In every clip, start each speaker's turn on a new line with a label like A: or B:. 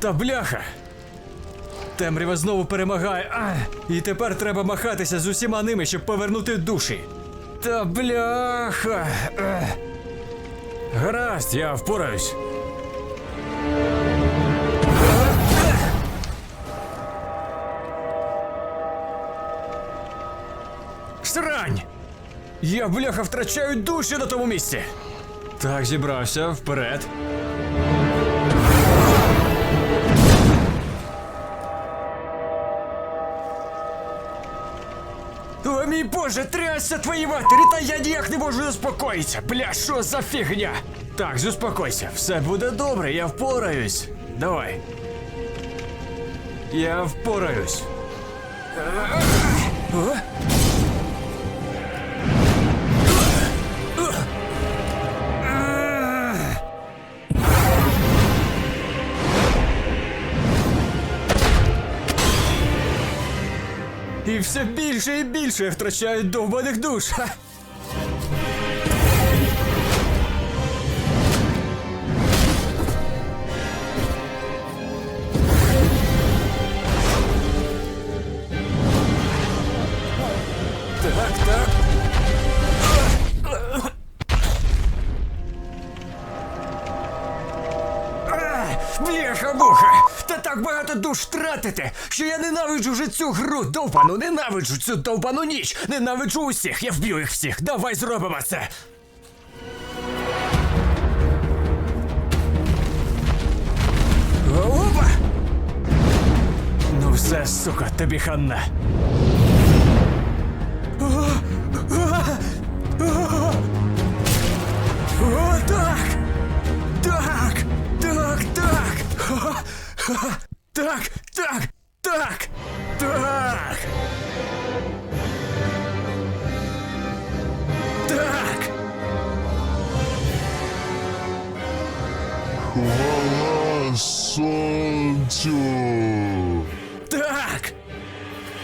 A: Та бляха! Темрява знову перемагає. А, і тепер треба махатися з усіма ними, щоб повернути душі. Та бляха. Ех. Гаразд, я впораюсь. Срань! Я, бляха, втрачаю душі на тому місці. Так, зібрався, вперед. О, мій боже, трясся твої матері, та я ніяк не можу заспокоїтися. Бля, що за фігня? Так, заспокойся, все буде добре, я впораюсь. Давай. Я впораюсь. О? І все більше і більше втрачають довбаних душ. Ха. Бляха-муха! Та так багато душ тратите, що я ненавиджу вже цю гру довбану, ненавиджу цю довбану ніч, ненавиджу усіх, я вб'ю їх всіх. Давай зробимо це. Опа! Ну все, сука, тобі хана.
B: Хвала сонцю!
A: Так!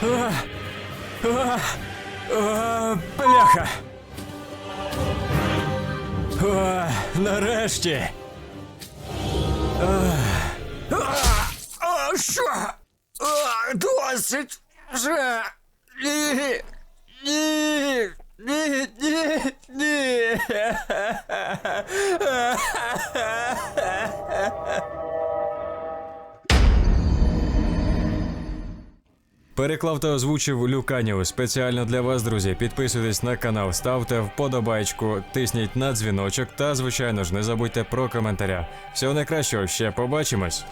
A: А, а, а, бляха! А, нарешті! А, а, а, що? А, досить! Вже! Ні! Ні! Ні! Ні! Ні! Переклав та озвучив Люканіус спеціально для вас, друзі. Підписуйтесь на канал, ставте вподобайку, тисніть на дзвіночок та, звичайно ж, не забудьте про коментаря. Всього найкращого, ще побачимось!